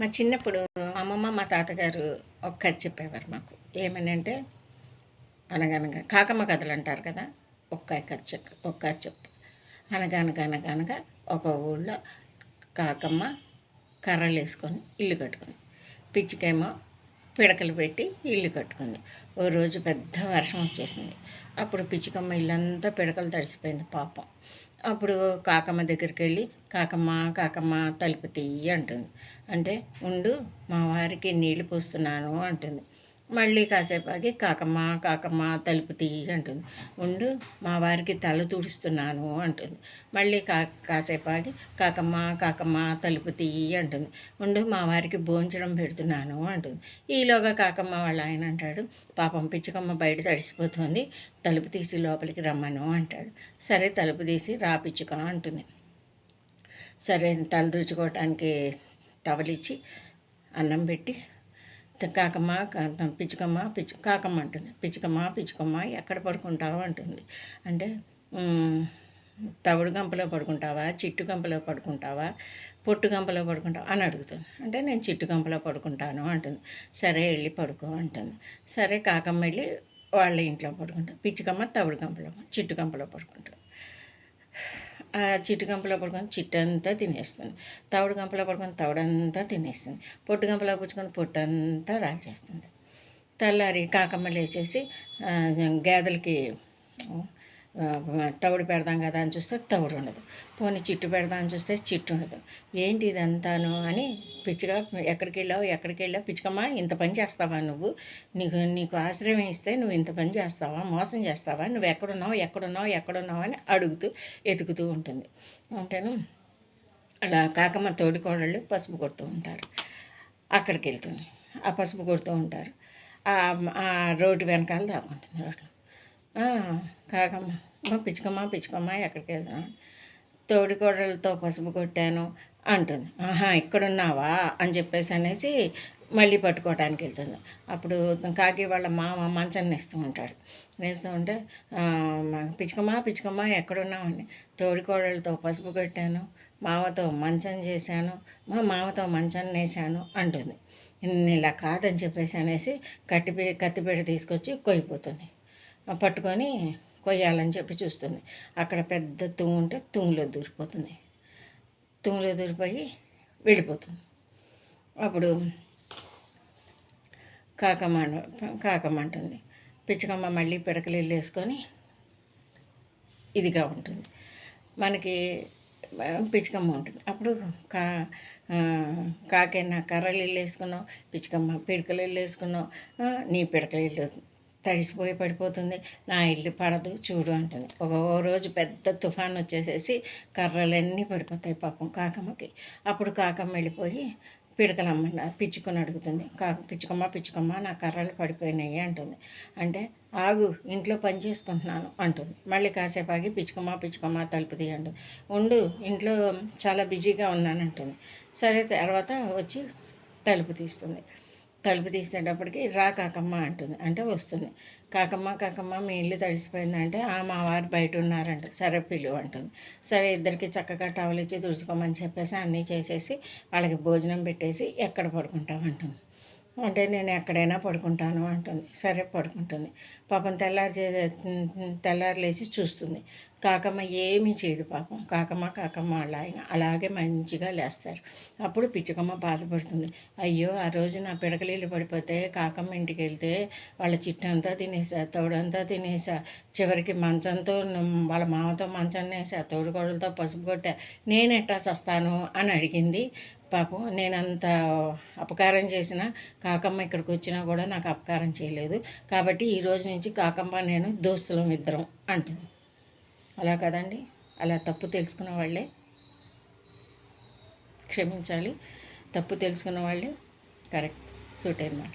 మా చిన్నప్పుడు అమ్మమ్మ మా తాతగారు ఒక కథ చెప్పేవారు మాకు. ఏమని అంటే అనగనగా కాకమ్మ కథలు అంటారు కదా ఒక్క కథ చెప్ ఒక్క కథ చెప్తా అనగనగనగనగా ఒక ఊళ్ళో కాకమ్మ కర్రలు వేసుకొని ఇల్లు కట్టుకుంది. పిచ్చికేమో పిడకలు పెట్టి ఇల్లు కట్టుకుంది. ఓ రోజు పెద్ద వర్షం వచ్చేసింది. అప్పుడు పిచ్చికమ్మ ఇల్లంతా పిడకలు తడిసిపోయింది పాపం. అప్పుడు కాకమ్మ దగ్గరికి వెళ్ళి కాకమ్మ కాకమ్మ తలుపు తీయి అంటుంది. అంటే ఉండు మా వారికి నీళ్ళు పోస్తున్నాను అంటుంది. మళ్ళీ కాసేపు ఆగి కాకమ్మ కాకమ్మ తలుపు తీయి అంటుంది. ఉండు మా వారికి తల తుడుస్తున్నాను అంటుంది. మళ్ళీ కా కాసేపు ఆగి కాకమ్మ కాకమ్మ తలుపు తీయి అంటుంది. ఉండు మా వారికి భోంచడం పెడుతున్నాను అంటుంది. ఈలోగా కాకమ్మ వాళ్ళ ఆయన అంటాడు పాపం పిచ్చుకమ్మ బయట తడిసిపోతుంది తలుపు తీసి లోపలికి రమ్మను అంటాడు. సరే తలుపు తీసి రా పిచ్చుక అంటుంది. సరే తల తుడుచుకోవటానికి టవలిచ్చి అన్నం పెట్టి కాకమ్మ పిచ్చుకమ్మ పిచ్చు కాకమ్మ అంటుంది. పిచ్చుకమ్మ పిచ్చుకమ్మ ఎక్కడ పడుకుంటావు అంటుంది. అంటే తవుడు గంపలో పడుకుంటావా చిట్టు గంపలో పడుకుంటావా పొట్టు గంపలో పడుకుంటావా అని అడుగుతుంది. అంటే నేను చిట్టు గంపలో పడుకుంటాను అంటుంది. సరే వెళ్ళి పడుకో అంటుంది. సరే కాకమ్మ వెళ్ళి వాళ్ళ ఇంట్లో పడుకుంటాను పిచ్చుకమ్మ తవుడు గంపలో చిట్టు గంపలో పడుకుంటుంది. ఆ చిట్టు గంపలో పడుకొని చిట్టంతా తినేస్తుంది. తవుడు గంపలో పడుకొని తవుడంతా తినేస్తుంది. పొట్టు గంపలో కూర్చుకొని పొట్టంతా రాల్చేస్తుంది తెల్లారి కాకమ్మ లేచేసి గేదెలకి తవుడు పెడదాం కదా అని చూస్తే తవుడు ఉండదు. పోనీ చిట్టు పెడదాం అని చూస్తే చిట్టు ఉండదు. ఏంటి ఇదంతాను అని పిచ్చిగా ఎక్కడికి వెళ్ళావు ఎక్కడికి వెళ్ళావు? పిచ్చుకమ్మా ఇంత పని చేస్తావా నువ్వు? నీకు నీకు ఆశ్రయం ఇస్తే నువ్వు ఇంత పని చేస్తావా? మోసం చేస్తావా? నువ్వు ఎక్కడున్నావు ఎక్కడున్నావు ఎక్కడున్నావు అని అడుగుతూ ఎతుకుతూ ఉంటుంది. అంటేను అలా కాకమ్మ తోడికోడళ్ళు పసుపు కొడుతూ ఉంటారు. అక్కడికి వెళ్తుంది. ఆ పసుపు కొడుతూ ఉంటారు. ఆ- రోడ్డు వెనకాల దాక్కుంటుంది రోడ్లో. కాకమ్మ. పిచ్చుకమ్మ పిచ్చుకమ్మ ఎక్కడికి వెళ్దాం? తోడికోడలతో పసుపు కొట్టాను అంటుంది. ఆహా ఇక్కడున్నావా? అని చెప్పేసి అనేసి మళ్ళీ పట్టుకోవడానికి వెళ్తుంది. అప్పుడు కాకి వాళ్ళ మామ మంచం నేస్తూ ఉంటాడు. నేస్తూ ఉంటే పిచ్చుకమ్మా పిచ్చుకమ్మా పిచ్చుకమ్మ పిచ్చుకమ్మ ఎక్కడున్నామని తోడికోడలతో పసుపు కొట్టాను మామతో మంచం చేశాను మా మామతో మంచం నేసాను అంటుంది. నేను ఇలా కాదని చెప్పేసి అనేసి కట్టి కత్తిపేట తీసుకొచ్చి కొయ్యిపోతుంది. పట్టుకొని కొయ్యాలని చెప్పి చూస్తుంది. అక్కడ పెద్ద తుమ్ము ఉంటే తుమ్ములో దూరిపోతుంది. తుమ్ములో దూరిపోయి వెళ్ళిపోతుంది. అప్పుడు కాకమ్మ కాకమ్మ అంటుంది. పిచ్చకమ్మ మళ్ళీ పిడకలు వేసుకొని ఇదిగా ఉంటుంది. మనకి పిచ్చుకమ్మ ఉంటుంది. అప్పుడు కా కాకైనా కర్రలు ఇల్లు వేసుకున్నావు పిచ్చుకమ్మ పిడకలు ఇల్లు వేసుకున్నావు నీ పిడకలు ఇల్లు తడిసిపోయి పడిపోతుంది. నా ఇల్లు పడదు చూడు అంటుంది. ఒక రోజు పెద్ద తుఫాన్ వచ్చేసేసి కర్రలన్నీ పడిపోతాయి పాపం కాకమ్మకి. అప్పుడు కాకమ్మ వెళ్ళిపోయి పిడకలమ్మ పిచ్చుకొని అడుగుతుంది. కా పిచ్చుకమ్మ పిచ్చుకమ్మ నా కర్రలు పడిపోయినాయి అంటుంది. అంటే ఆగు ఇంట్లో పని చేసుకుంటున్నాను అంటుంది. మళ్ళీ కాసేపు ఆగి పిచ్చుకమ్మ పిచ్చుకమ్మ తలుపు తీయండి. ఉండు ఇంట్లో చాలా బిజీగా ఉన్నాను అంటుంది. సరే తర్వాత వచ్చి తలుపు తీస్తుంది. తలుపు తీసేటప్పటికి రా కాకమ్మ అంటుంది. అంటే వస్తుంది. కాకమ్మ కాకమ్మ మీ ఇల్లు తడిసిపోయిందంటే ఆ మా వారు బయట ఉన్నారంట. సరే పిలువు అంటుంది. సరే ఇద్దరికి చక్కగా టవల్ ఇచ్చి తుడుచుకోమని చెప్పేసి అన్నీ చేసేసి వాళ్ళకి భోజనం పెట్టేసి ఎక్కడ పడుకుంటామంటుంది అంటే నేను ఎక్కడైనా పడుకుంటాను అంటుంది. సరే పడుకుంటుంది. పాపం తెల్లారి చే తెల్లారి లేచి చూస్తుంది. కాకమ్మ ఏమీ చేయదు పాపం. కాకమ్మ కాకమ్మ వాళ్ళ ఆయన. అలాగే మంచిగా లేస్తారు. అప్పుడు పిచ్చుకమ్మ బాధపడుతుంది. అయ్యో ఆ రోజు నా పిడకలీలు పడిపోతే కాకమ్మ ఇంటికి వెళ్తే వాళ్ళ చిట్టంతా తినేసా తోడంతా తినేసా. చివరికి మంచంతో వాళ్ళ మామతో మంచం వేసా తోడుకోడలతో పసుపు కొట్టా. నేను ఎట్టా సస్తాను అని అడిగింది. పాపం నేను అంత అపకారం చేసిన కాకమ్మ ఇక్కడికి వచ్చినా కూడా నాకు అపకారం చేయలేదు. కాబట్టి ఈ రోజు నుంచి కాకమ్మ నేను దోస్తులం ఇద్దరం అంటుంది. అలా కదండి? అలా తప్పు తెలుసుకున్న వాళ్ళే క్షమించాలి. తప్పు తెలుసుకున్న వాళ్ళే కరెక్ట్ సూట్ అనమాట